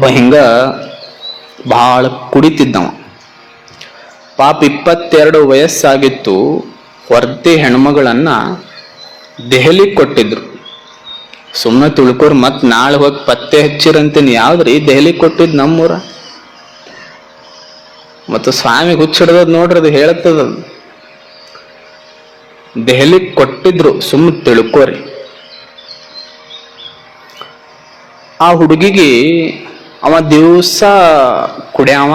ಹಿಂಗ ಭಾಳ ಕುಡಿತಿದ್ದವ. ಪಾಪ ಇಪ್ಪತ್ತೆರಡು ವಯಸ್ಸಾಗಿತ್ತು ಹೊರ್ತಿ ಹೆಣ್ಮಗಳನ್ನ ದೆಹಲಿ ಕೊಟ್ಟಿದ್ರು. ಸುಮ್ಮನೆ ತಿಳ್ಕೊರು ಮತ್ ನಾಳೆ ಹೋಗಿ ಪತ್ತೆ ಹಚ್ಚಿರಂತೀನಿ. ಯಾವ್ದ್ರಿ? ದೆಹಲಿ ಕೊಟ್ಟಿದ್ ನಮ್ಮೂರ. ಮತ್ತು ಸ್ವಾಮಿ ಹುಚ್ಚಿಡ್ದದ್ ನೋಡ್ರಿ ಅದು ಹೇಳ್ತದ ದೆಹಲಿ ಕೊಟ್ಟಿದ್ರು ಸುಮ್ಮ ತಿಳ್ಕೋರಿ. ಆ ಹುಡುಗಿಗೆ ಅವ ದಿವಸ ಕುಡ್ಯಾವ,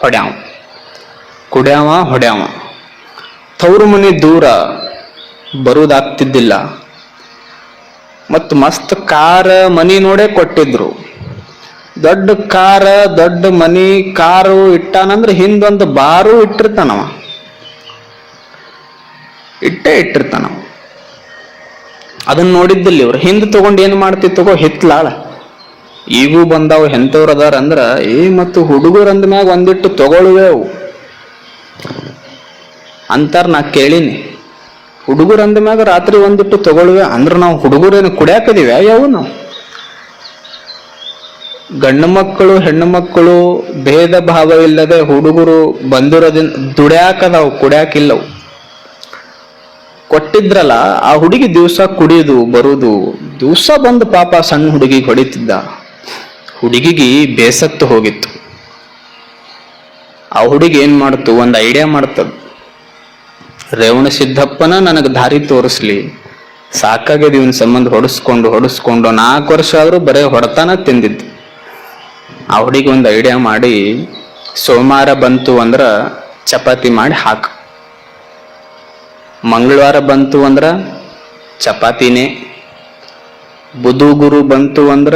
ಹೊಡ್ಯಾವ. ಕುಡ್ಯಾವ, ಹೊಡ್ಯಾವ. ತವರು ಮನೆ ದೂರ ಬರುವುದಾಗ್ತಿದ್ದಿಲ್ಲ ಮತ್ತು ಮಸ್ತ್ ಕಾರ ಮನಿ ನೋಡೇ ಕೊಟ್ಟಿದ್ರು. ದೊಡ್ಡ ಕಾರ, ದೊಡ್ಡ ಮನಿ, ಕಾರು ಇಟ್ಟಾನಂದ್ರೆ ಹಿಂದೊಂದು ಬಾರು ಇಟ್ಟಿರ್ತಾನವ. ಇಟ್ಟೇ ಇಟ್ಟಿರ್ತಾನವ. ಅದನ್ನ ನೋಡಿದ್ದಿಲ್ಲ ಇವ್ರು. ಹಿಂದೆ ತಗೊಂಡು ಏನು ಮಾಡ್ತಿ ತಗೋ ಹಿತ್ಲಾಳ. ಈಗೂ ಬಂದಾವ ಎಂಥವ್ರು ಅದಾರ ಅಂದ್ರ ಏ ಮತ್ತು ಹುಡುಗರಂದ ಮ್ಯಾಗ ಒಂದಿಟ್ಟು ತಗೊಳ್ಳುವೆ ಅವು ಅಂತಾರ ನಾ ಕೇಳಿನಿ. ಹುಡುಗರಂದ ಮ್ಯಾಗ ರಾತ್ರಿ ಒಂದಿಟ್ಟು ತಗೊಳ್ಳುವೆ, ಅಂದ್ರ ನಾವು ಹುಡುಗರೇನು ಕುಡ್ಯಾಕದಿವೆ ಯಾವ ನಾವು. ಗಂಡು ಮಕ್ಕಳು, ಹೆಣ್ಣು ಮಕ್ಕಳು, ಭೇದ ಭಾವ ಇಲ್ಲದೆ ಹುಡುಗರು ಬಂದಿರೋದಿಂದ ದುಡ್ಯಾಕದವು, ಕುಡ್ಯಾಕಿಲ್ಲವು. ಕೊಟ್ಟಿದ್ರಲ್ಲ, ಆ ಹುಡುಗಿ ದಿವಸ ಕುಡಿಯೋದು ಬರುದು, ದಿವಸ ಬಂದು ಪಾಪ ಸಣ್ಣ ಹುಡುಗಿಗೆ ಹೊಡಿತಿದ್ದ. ಹುಡುಗಿಗೆ ಬೇಸತ್ತು ಹೋಗಿತ್ತು. ಆ ಹುಡುಗಿ ಏನ್ ಮಾಡ್ತು? ಒಂದು ಐಡಿಯಾ ಮಾಡ್ತದ. ರೇವಣ ಸಿದ್ದಪ್ಪನ ನನಗೆ ದಾರಿ ತೋರಿಸ್ಲಿ. ಸಾಕಾಗ್ಯದ ಇವನ್ ಸಂಬಂಧ ಹೊಡಿಸ್ಕೊಂಡು ಹೊಡಿಸ್ಕೊಂಡು ನಾಲ್ಕು ವರ್ಷ ಆದರೂ ಬರೇ ಹೊಡೆತಾನ ತಿಂದಿದ್ದು. ಆ ಹುಡುಗಿ ಒಂದು ಐಡಿಯಾ ಮಾಡಿ ಸೋಮವಾರ ಬಂತು ಅಂದ್ರ ಚಪಾತಿ ಮಾಡಿ ಹಾಕು. ಮಂಗಳವಾರ ಬಂತು ಅಂದ್ರ ಚಪಾತಿನೇ. ಬುಧು ಗುರು ಬಂತು ಅಂದ್ರ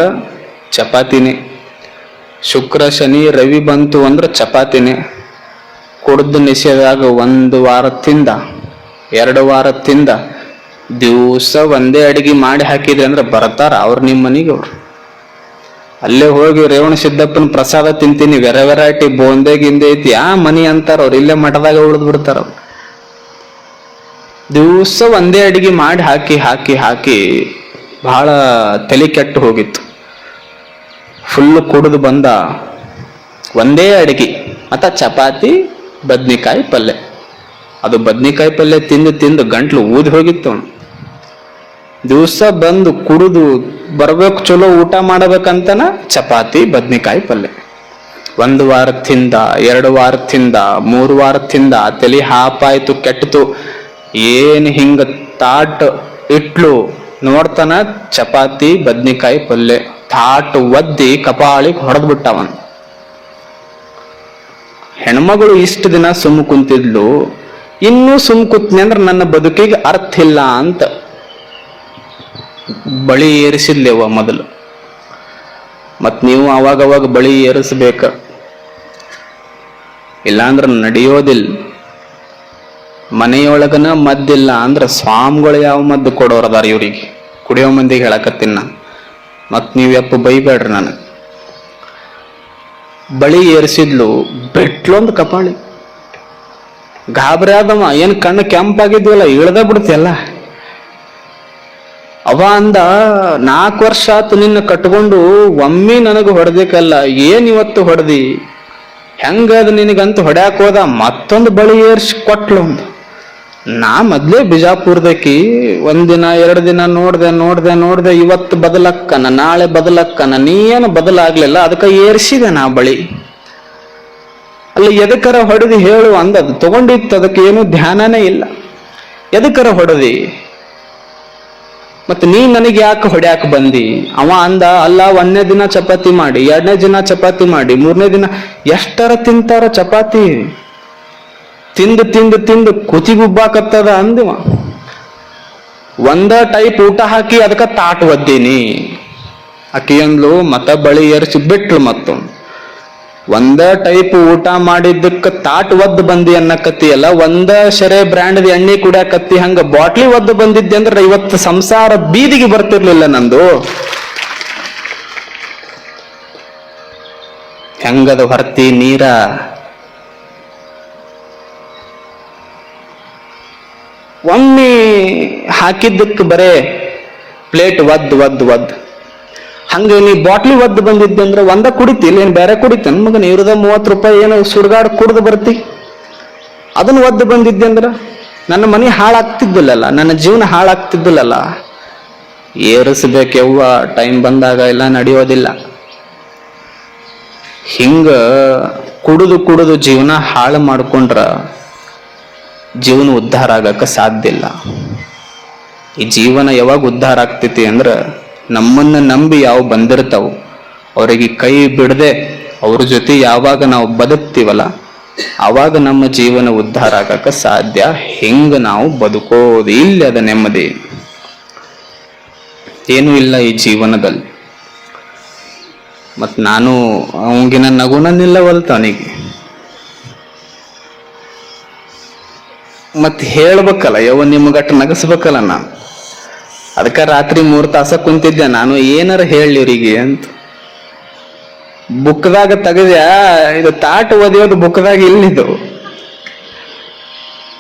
ಚಪಾತಿನೇ. ಶುಕ್ರ, ಶನಿ, ರವಿ ಬಂತು ಅಂದ್ರೆ ಚಪಾತಿನೇ. ಕುಡ್ದು ನಿಷೇಧಾಗ ಒಂದು ವಾರ ತಿಂದ ಎರಡು ವಾರ ತಿಂದ ದಿವಸ ಒಂದೇ ಅಡಿಗೆ ಮಾಡಿ ಹಾಕಿದ್ರೆ ಅಂದ್ರೆ ಬರ್ತಾರ ಅವ್ರು ನಿಮ್ಮ ಮನೆಗೆ ಅವ್ರು. ಅಲ್ಲೇ ಹೋಗಿ ರೇವಣ ಸಿದ್ದಪ್ಪನ ಪ್ರಸಾದ ತಿಂತೀನಿ. ವೆರ ವೆರೈಟಿ ಬೋಂದೆ ಗಿಂದೆ ಐತಿ. ಆ ಮನಿ ಅಂತಾರ ಅವ್ರು. ಇಲ್ಲೇ ಮಠದಾಗ ಉಳಿದು ಬಿಡ್ತಾರ ದಿವಸ ಒಂದೇ ಅಡಿಗೆ ಮಾಡಿ ಹಾಕಿ ಹಾಕಿ ಹಾಕಿ ಬಹಳ ತಲೆ ಕೆಟ್ಟು ಹೋಗಿತ್ತು. ಫುಲ್ ಕುಡಿದು ಬಂದ ಒಂದೇ ಅಡಿಗೆ. ಮತ್ತ ಚಪಾತಿ, ಬದ್ನಿಕಾಯಿ ಪಲ್ಯ ಅದು ಬದ್ನಿಕಾಯಿ ಪಲ್ಯ ತಿಂದು ತಿಂದು ಗಂಟ್ಲು ಊದಿ ಹೋಗಿತ್ತು ಅವನು. ದಿವಸ ಬಂದು ಕುಡಿದು ಬರ್ಬೇಕು ಚಲೋ ಊಟ ಮಾಡಬೇಕಂತನ ಚಪಾತಿ, ಬದ್ನಿಕಾಯಿ ಪಲ್ಯ ಒಂದು ವಾರ ತಿಂದ ಎರಡು ವಾರ ತಿಂದ ಮೂರು ವಾರ ತಿಂದ ತಲೆ ಹಾಪಾಯ್ತು ಕೆಟ್ಟಿತು ಏನು ಹಿಂಗ ತಾಟ್ ಇಟ್ಲು ನೋಡ್ತಾನ ಚಪಾತಿ, ಬದ್ನಿಕಾಯಿ ಪಲ್ಯ ತಾಟ್ ಒದ್ದಿ ಕಪಾಳಿಗೆ ಹೊಡೆದ್ ಬಿಟ್ಟವನ್. ಹೆಣ್ಮಗಳು ಇಷ್ಟು ದಿನ ಸುಮ್ ಕುಂತಿದ್ಲು, ಇನ್ನೂ ಸುಮ್ ಕೂತ್ನಿ ಅಂದ್ರೆ ನನ್ನ ಬದುಕಿಗೆ ಅರ್ಥ ಇಲ್ಲ ಅಂತ ಬಳಿ ಏರಿಸಿದ್ಲೇವ ಮೊದಲು. ಮತ್ ನೀವು ಅವಾಗವಾಗ ಅವಾಗ ಬಳಿ ಏರಿಸ್ಬೇಕ. ಇಲ್ಲಾಂದ್ರ ನಡೆಯೋದಿಲ್ಲ. ಮನೆಯೊಳಗನ ಮದ್ದಿಲ್ಲ ಅಂದ್ರೆ ಸ್ವಾಮಿಗಳು ಯಾವ ಮದ್ದು ಕೊಡೋರದಾರ ಇವ್ರಿಗೆ? ಕುಡಿಯೋ ಮಂದಿಗೆ ಹೇಳಕತ್ತೀನಿ ನಾನು ನೀವು ಯಪ್ಪ ಬೈಬೇಡ್ರಿ ನನಗೆ. ಬಳಿ ಏರಿಸಿದ್ಲು ಬೆಟ್ಲೊಂದು ಕಪಾಳಿ. ಗಾಬರಿ ಆದವ, ಏನು ಕಣ್ಣು ಕೆಂಪಾಗಿದ್ವಲ್ಲ, ಇಳ್ದ ಬಿಡ್ತಿಯಲ್ಲ ಅವ ಅಂದ ನಾಲ್ಕು ವರ್ಷ ಆತು ನಿನ್ನ ಕಟ್ಕೊಂಡು, ಒಮ್ಮೆ ನನಗೆ ಹೊಡೆದಿಕ್ಕಲ್ಲ ಏನು ಇವತ್ತು ಹೊಡೆದಿ? ಹೆಂಗದ ನಿನಗಂತ ಹೊಡ್ಯಾಕೋದ ಮತ್ತೊಂದು ಬಳಿ ಏರ್ಸಿ ಕೊಟ್ಲು ಒಂದು ನಾ ಮೊದ್ಲೇ ಬಿಜಾಪುರದಕಿ, ಒಂದಿನ, ಎರಡು ದಿನ ನೋಡ್ದೆ ನೋಡ್ದೆ ನೋಡ್ದೆ, ಇವತ್ತು ಬದಲಕ್ಕನ, ನಾಳೆ ಬದಲಕ್ಕನ, ನೀ ಏನು ಬದಲಾಗ್ಲಿಲ್ಲ, ಅದಕ್ಕೆ ಏರ್ಸಿದೆ ನಾ ಬಳಿ. ಅಲ್ಲಿ ಎದಕ್ಕರ ಹೊಡೆದು ಹೇಳು ಅಂದದು, ತಗೊಂಡಿತ್ತು ಅದಕ್ಕೆ ಏನು ಧ್ಯಾನನೇ ಇಲ್ಲ. ಎದಕ್ಕರ ಹೊಡೆದಿ? ಮತ್ತೆ ನೀ ನನಗೆ ಯಾಕೆ ಹೊಡ್ಯಾಕ ಬಂದಿ? ಅವ ಅಂದ, ಅಲ್ಲ, ಒಂದನೇ ದಿನ ಚಪಾತಿ ಮಾಡಿ, ಎರಡನೇ ದಿನ ಚಪಾತಿ ಮಾಡಿ, ಮೂರನೇ ದಿನ ಎಷ್ಟರ ತಿಂತಾರ ಚಪಾತಿ? ತಿಂದು ತಿಂದು ತಿಂದು ಕುತಿಗುಬ್ಬಾಕತ್ತದ ಅಂದಿವ. ಒಂದ ಟೈಪ್ ಊಟ ಹಾಕಿ ಅದಕ್ಕ ತಾಟ್ ಒದ್ದೀನಿ. ಅಕ್ಕಿ ಅಂದ್ಲು ಮತ ಬಳಿ ಏರ್ಸಿ ಬಿಟ್ಲು ಮತ್ತು. ಒಂದ ಟೈಪ್ ಊಟ ಮಾಡಿದ್ದಕ್ಕ ತಾಟ್ ಒದ್ದು ಬಂದಿ ಅನ್ನಕತ್ತಿಯಲ್ಲ ಒಂದ ಶರೆ ಬ್ರ್ಯಾಂಡ್ ಎಣ್ಣೆ ಕುಡಿಯಾಕತ್ತಿ ಹಂಗ ಬಾಟ್ಲಿ ಒದ್ದು ಬಂದಿದ್ದೆ ಅಂದ್ರೆ ಇವತ್ತು ಸಂಸಾರ ಬೀದಿಗೆ ಬರ್ತಿರ್ಲಿಲ್ಲ ನಂದು. ಹೆಂಗದ ಹೊರತಿ ನೀರ? ಒಮ್ಮೆ ಹಾಕಿದ್ದಕ್ಕೆ ಬರೇ ಪ್ಲೇಟ್ ಒದ್ ಒದ್ ಒದ್ ಹಂಗೆ ನೀ ಬಾಟ್ಲಿ ಒದ್ದು ಬಂದಿದ್ದೆ ಅಂದ್ರೆ ಒಂದ ಕುಡಿತಿಲ್ಲ ಏನು ಬೇರೆ ಕುಡಿತಿ? ಮಗ ನೀರದ ಮೂವತ್ತು ರೂಪಾಯಿ ಏನು ಸುಡ್ಗಾಡ್ ಕುಡ್ದು ಬರ್ತಿ. ಅದನ್ನು ಒದ್ದು ಬಂದಿದ್ದೆ ಅಂದ್ರೆ ನನ್ನ ಮನೆ ಹಾಳಾಗ್ತಿದ್ದಿಲ್ಲಲ್ಲ, ನನ್ನ ಜೀವನ ಹಾಳಾಗ್ತಿದ್ದಿಲ್ಲಲ್ಲ. ಏರಿಸ್ಬೇಕೆವ್ವ, ಟೈಮ್ ಬಂದಾಗ ಎಲ್ಲ ನಡೆಯೋದಿಲ್ಲ. ಹಿಂಗ ಕುಡಿದು ಕುಡಿದು ಜೀವನ ಹಾಳು ಮಾಡ್ಕೊಂಡ್ರ ಜೀವನ ಉದ್ಧಾರ ಆಗಕ್ಕೆ ಸಾಧ್ಯ ಇಲ್ಲ. ಈ ಜೀವನ ಯಾವಾಗ ಉದ್ಧಾರ ಆಗ್ತೈತಿ ಅಂದ್ರೆ ನಮ್ಮನ್ನು ನಂಬಿ ಯಾವ ಬಂದಿರ್ತಾವ, ಅವರಿಗೆ ಕೈ ಬಿಡದೆ ಅವ್ರ ಜೊತೆ ಯಾವಾಗ ನಾವು ಬದುಕ್ತೀವಲ್ಲ ಆವಾಗ ನಮ್ಮ ಜೀವನ ಉದ್ಧಾರ ಆಗಕ್ಕೆ ಸಾಧ್ಯ. ಹೆಂಗ ನಾವು ಬದುಕೋದು ಇಲ್ಲಿ ಅದ ನೆಮ್ಮದಿ. ಏನೂ ಇಲ್ಲ ಈ ಜೀವನದಲ್ಲಿ. ಮತ್ತು ನಾನು ಅವಂಗಿನ ನಗುನ ನಿಲ್ಲವಲ್ತ ಅವನಿಗೆ ಹೇಳ್ಬೇಕಲ್ಲ ಯವ ನಿಮ್ಗಟ್ಟು ನಗಸ್ಬೇಕಲ್ಲ ನಾನು. ಅದಕ್ಕೆ ರಾತ್ರಿ ಮೂರು ತಾಸ ಕುಂತಿದ್ದೆ, ನಾನು ಏನಾರ ಹೇಳಿ ಇವ್ರಿಗೆ ಅಂತ. ಬುಕ್ದಾಗ ತೆಗದ್ಯಾ, ಇದು ತಾಟ್ ಓದಿಯೋದು ಬುಕ್ದಾಗ ಇಲ್ಲಿದು.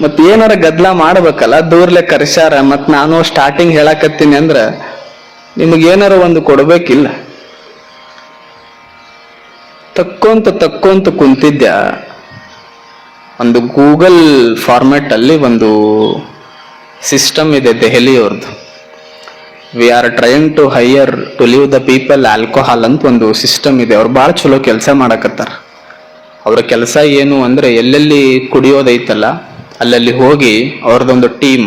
ಮತ್ ಏನಾರ ಗದ್ಲ ಮಾಡ್ಬೇಕಲ್ಲ, ದೂರ್ಲೆ ಕರ್ಸ್ಯಾರ ಮತ್ ನಾನು ಸ್ಟಾರ್ಟಿಂಗ್ ಹೇಳಕತ್ತೀನಿ ಅಂದ್ರ ನಿಮಗ್ ಏನಾರ ಒಂದು ಕೊಡ್ಬೇಕಿಲ್ಲ. ತಕ್ಕೊಂತ ತಕ್ಕೊಂತ ಕುಂತಿದ್ದ ಒಂದು ಗೂಗಲ್ ಫಾರ್ಮೆಟ್ ಅಲ್ಲಿ ಒಂದು ಸಿಸ್ಟಮ್ ಇದೆ ದೆಹಲಿಯವ್ರದ್ದು we are trying to higher to leave the people alcohol ಅಂತ ಒಂದು ಸಿಸ್ಟಮ್ ಇದೆ. ಅವ್ರು ಭಾಳ ಚಲೋ ಕೆಲಸ ಮಾಡಕತ್ತಾರ. ಅವ್ರ ಕೆಲಸ ಏನು ಅಂದ್ರೆ ಎಲ್ಲೆಲ್ಲಿ ಕುಡಿಯೋದೈತಲ್ಲ, ಅಲ್ಲಲ್ಲಿ ಹೋಗಿ ಅವ್ರದ್ದೊಂದು ಟೀಮ್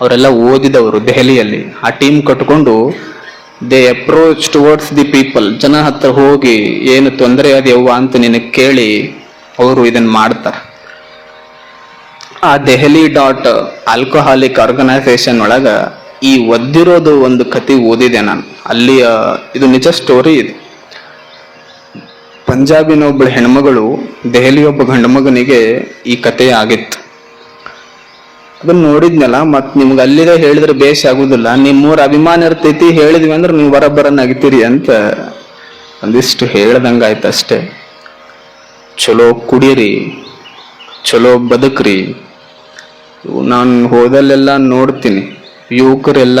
ಅವರೆಲ್ಲ ಓದಿದವರು ದೆಹಲಿಯಲ್ಲಿ. ಆ ಟೀಮ್ ಕಟ್ಕೊಂಡು they approach towards the people ಜನ ಹತ್ರ ಹೋಗಿ, ಏನು ತೊಂದರೆ ಅದ್ಯವ್ವ? ಅಂತ ನಿನಗೆ ಕೇಳಿ ಅವರು ಇದನ್ನ ಮಾಡ್ತಾರೆ. ಆ ದೆಹಲಿ ಡಾಟ್ ಆಲ್ಕೋಹಾಲಿಕ್ ಆರ್ಗನೈಸೇಷನ್ ಒಳಗ ಈ ಒದ್ದಿರೋದು ಒಂದು ಕತೆ ಓದಿದೆ ನಾನು. ಅಲ್ಲಿ ಇದು ನಿಜ ಸ್ಟೋರಿ ಇದೆ. ಪಂಜಾಬಿನ ಒಬ್ಬಳು ಹೆಣ್ಮಗಳು ದೆಹಲಿ ಒಬ್ಬ ಗಂಡು ಮಗನಿಗೆ ಈ ಕತೆ ಆಗಿತ್ತು. ಅದನ್ನ ನೋಡಿದ್ನಲ್ಲ, ಮತ್ ನಿಮ್ಗೆ ಅಲ್ಲಿದೆ ಹೇಳಿದ್ರೆ ಬೇಷ್ ಆಗುದಿಲ್ಲ. ನಿಮ್ಮೂರ ಅಭಿಮಾನ ಇರ್ತೈತಿ ಹೇಳಿದ್ವಿ ಅಂದ್ರೆ ನೀವು ಬರಬ್ಬರ ನಗಿತೀರಿ ಅಂತ ಒಂದಿಷ್ಟು ಹೇಳ್ದಂಗಾಯ್ತು ಅಷ್ಟೇ. ಚಲೋ ಕುಡೀರಿ, ಚಲೋ ಬದುಕ್ರಿ. ನಾನು ಹೋದಲ್ಲೆಲ್ಲ ನೋಡ್ತೀನಿ, ಯುವಕರೆಲ್ಲ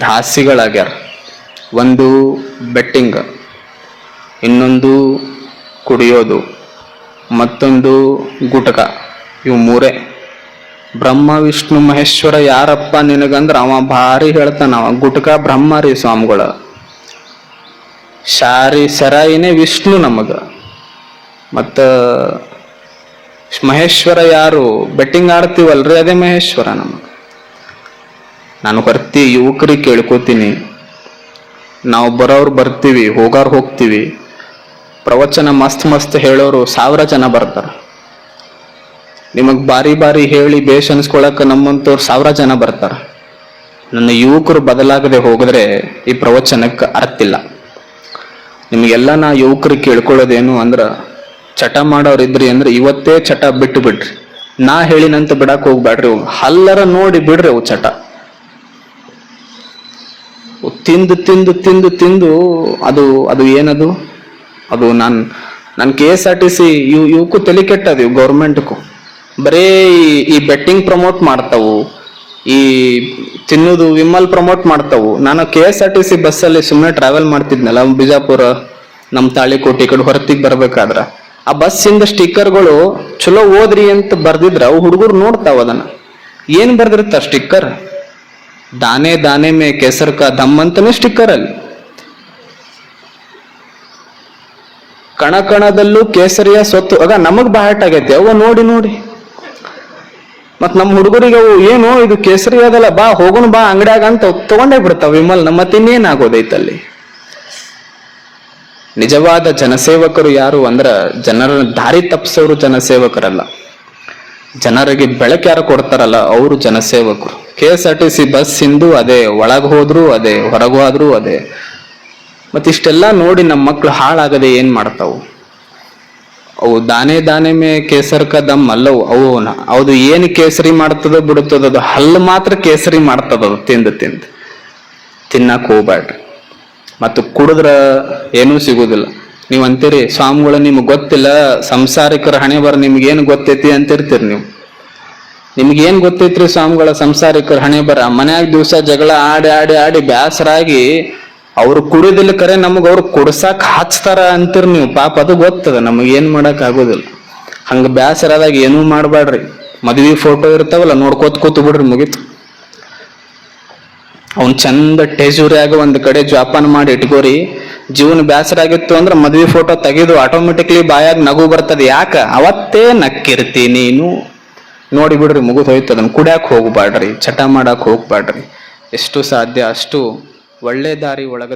ದಾಸಿಗಳಾಗ್ಯಾರ. ಒಂದು ಬೆಟ್ಟಿಂಗ್, ಇನ್ನೊಂದು ಕುಡಿಯೋದು, ಮತ್ತೊಂದು ಗುಟಕ. ಇವು ಮೂರೇ. ಬ್ರಹ್ಮ, ವಿಷ್ಣು, ಮಹೇಶ್ವರ ಯಾರಪ್ಪ ನಿನಗಂದ್ರೆ ಅವ ಭಾರಿ ಹೇಳ್ತಾನ, ಅವ ಗುಟಕ ಬ್ರಹ್ಮ ರೀ ಸ್ವಾಮಿಗಳು. ಶಾರಿ ಸರಾಯಿನೇ ವಿಷ್ಣು ನಮಗ. ಮತ್ತ ಮಹೇಶ್ವರ ಯಾರು ಬೆಟ್ಟಿಂಗ್ ಆಡ್ತೀವಲ್ರಿ ಅದೇ ಮಹೇಶ್ವರ ನಮಗ? ನಾನು ಬರ್ತಿ ಯುವಕರಿಗೆ ಕೇಳ್ಕೊತೀನಿ. ನಾವು ಬರೋರು ಬರ್ತೀವಿ, ಹೋಗಾರ್ ಹೋಗ್ತೀವಿ. ಪ್ರವಚನ ಮಸ್ತ್ ಮಸ್ತ್ ಹೇಳೋರು ಸಾವಿರ ಜನ ಬರ್ತಾರೆ. ನಿಮಗೆ ಬಾರಿ ಬಾರಿ ಹೇಳಿ ಬೇಷ್ ಅನ್ಸ್ಕೊಳಕ್ಕೆ ನಮ್ಮಂತವ್ರು ಸಾವಿರ ಜನ ಬರ್ತಾರೆ. ನನ್ನ ಯುವಕರು ಬದಲಾಗದೆ ಹೋಗಿದ್ರೆ ಈ ಪ್ರವಚನಕ್ಕೆ ಅರ್ಥ ಇಲ್ಲ. ನಿಮಗೆಲ್ಲ ನಾ ಯುವಕರಿಗೆ ಕೇಳ್ಕೊಳ್ಳೋದೇನು ಅಂದ್ರ ಚಟ ಮಾಡೋರು ಇದ್ರಿ ಅಂದ್ರೆ ಇವತ್ತೇ ಚಟ ಬಿಟ್ಟು ಬಿಡ್ರಿ. ನಾ ಹೇಳಿನಂತ ಬಿಡಕ್ ಹೋಗ್ಬೇಡ್ರಿ ಅವು ಹಲ್ಲರ ನೋಡಿ ಬಿಡ್ರಿ ಅವು ಚಟ. ತಿಂದು ತಿಂದು ತಿಂದು ತಿಂದು ಅದು ಅದು ಏನದು? ಅದು ನನ್, ನಾನು K S R T C, ಇವ್ ಇವಕ್ಕೂ ತಲೆ ಕೆಟ್ಟದ ಇವು ಬರೀ ಈ- ಬೆಟ್ಟಿಂಗ್ ಪ್ರಮೋಟ್ ಮಾಡ್ತಾವು. ಈ ತಿನ್ನೋದು ವಿಮಲ್ ಪ್ರಮೋಟ್ ಮಾಡ್ತಾವು. ನಾನು K S R T C ಬಸ್ಸಲ್ಲಿ ಸುಮ್ಮನೆ ಟ್ರಾವೆಲ್ ಮಾಡ್ತಿದ್ನಲ್ಲ, ಬಿಜಾಪುರ ನಮ್ಮ ತಾಳಿಕೋಟೆ ಕಡೆ ಹೊರತಿಗೆ ಬರ್ಬೇಕಾದ್ರ. ಆ ಬಸ್ಸಿಂದ ಸ್ಟಿಕ್ಕರ್ಗಳು ಚಲೋ ಓದ್ರಿ ಅಂತ ಬರ್ದಿದ್ರ ಅವು ಹುಡುಗರು ನೋಡ್ತಾವ ಅದನ್ನ. ಏನ್ ಬರ್ದಿರ್ತ ಸ್ಟಿಕ್ಕರ್? ದಾನೆ ದಾನೆ ಮೇ ಕೆಸರ್ ಕಾ ದಮ್ ಅಂತಾನೆ ಸ್ಟಿಕ್ಕರ್ ಅಲ್ಲಿ. ಕಣ ಕಣದಲ್ಲೂ ಕೇಸರಿಯ ಸೊತ್ತು ಆಗ ನಮಗ್ ಬಾಟ್ ಆಗೈತಿ ಅವ ನೋಡಿ ನೋಡಿ. ಮತ್ ನಮ್ಮ ಹುಡುಗರಿಗೆ ಅವು, ಏನು ಇದು ಕೇಸರಿ ಅದಲ್ಲ, ಬಾ ಹೋಗೋಣ ಬಾ ಅಂಗಡ್ಯಾಗ ಅಂತ ತಗೊಂಡೇ ಬಿಡ್ತಾವ ವಿಮಲ್, ನಮ್ಮ ಆಗೋದೈತಲ್ಲಿ? ನಿಜವಾದ ಜನಸೇವಕರು ಯಾರು ಅಂದ್ರ ಜನರ ದಾರಿ ತಪ್ಪಿಸೋರು ಜನಸೇವಕರಲ್ಲ. ಜನರಿಗೆ ಬೆಳಕು ಯಾರು ಕೊಡ್ತಾರಲ್ಲ, ಅವರು ಜನಸೇವಕರು. K S R T C bus ಇಂದು ಅದೇ, ಒಳಗೆ ಹೋದ್ರು ಅದೇ, ಹೊರಗೆ ಹೋದ್ರು ಅದೇ. ಮತ್ತಿಷ್ಟೆಲ್ಲ ನೋಡಿ ನಮ್ಮ ಮಕ್ಳು ಹಾಳಾಗದೆ ಏನ್ ಮಾಡ್ತಾವು? ಅವು ದಾನೆ ದಾನೆ ಮೇ ಕೇಸರ್ ಕ ದಮ್ ಅಲ್ಲವು. ಅವು ಅದು ಏನು ಕೇಸರಿ ಮಾಡ್ತದೋ ಬಿಡುತ್ತದೋ ಅದು ಹಲ್ಲು ಮಾತ್ರ ಕೇಸರಿ ಮಾಡ್ತದ ತಿಂದು ತಿಂದು. ತಿನ್ನಕ್ ಹೋಗ್ಬ್ಯಾಡ್ರಿ. ಮತ್ತು ಕುಡಿದ್ರ ಏನೂ ಸಿಗೋದಿಲ್ಲ ನೀವು ಅಂತೀರಿ, ಸ್ವಾಮಿಗಳು, ನಿಮ್ಗೆ ಗೊತ್ತಿಲ್ಲ, ಸಂಸಾರಿಕರ ಹಣೆ ಬರ ನಿಮ್ಗೇನು ಗೊತ್ತೈತಿ ಅಂತಿರ್ತೀರಿ ನೀವು. ನಿಮ್ಗೇನ್ ಗೊತ್ತೈತ್ರಿ ಸ್ವಾಮಿಗಳ ಸಂಸಾರಿಕರ ಹಣೆ ಬರ? ಮನ್ಯಾಗ ದಿವಸ ಜಗಳ ಆಡಿ ಆಡಿ ಆಡಿ ಬ್ಯಾಸರಾಗಿ ಅವ್ರು ಕುಡಿದಿಲ್ಲ ಕರೆ ನಮಗ್ ಅವ್ರು ಕುಡ್ಸಾಕ್ ಹಚ್ತಾರ ಅಂತೀರಿ ನೀವು. ಪಾಪ ಅದು ಗೊತ್ತದ ನಮಗ್ ಏನ್ ಮಾಡಕ್ ಆಗೋದಿಲ್ಲ. ಹಂಗ ಬ್ಯಾಸರಾದಾಗ ಏನೂ ಮಾಡಬೇಡ್ರಿ ಮದ್ವಿ ಫೋಟೋ ಇರ್ತಾವಲ್ಲ, ನೋಡ್ಕೋತ ಕೂತು ಬಿಡ್ರಿ ಮುಗೀತು. ಅವ್ನ್ ಚಂದ ಟೇಜೂರಿಯಾಗಿ ಒಂದು ಕಡೆ ಜೋಪಾನ ಮಾಡಿ ಇಟ್ಕೋರಿ. ಜೀವನ ಬ್ಯಾಸರ ಆಗಿತ್ತು ಅಂದ್ರೆ ಮದ್ವೆ ಫೋಟೋ ತೆಗೆದು ಆಟೋಮೆಟಿಕ್ಲಿ ಬಾಯಾಗ ನಗು ಬರ್ತದೆ. ಯಾಕ? ಅವತ್ತೇ ನಕ್ಕಿರ್ತಿ ನೀನು. ನೋಡಿ ಬಿಡ್ರಿ, ಮುಗಿದು ಹೋಯ್ತು. ಅದನ್ನು ಕುಡ್ಯಾಕ್ ಹೋಗ್ಬಾಡ್ರಿ ಚಟ ಮಾಡಕ್ ಹೋಗ್ಬಾಡ್ರಿ ಎಷ್ಟು ಸಾಧ್ಯ? ಅಷ್ಟು ಒಳ್ಳೆ ದಾರಿ ಒಳಗ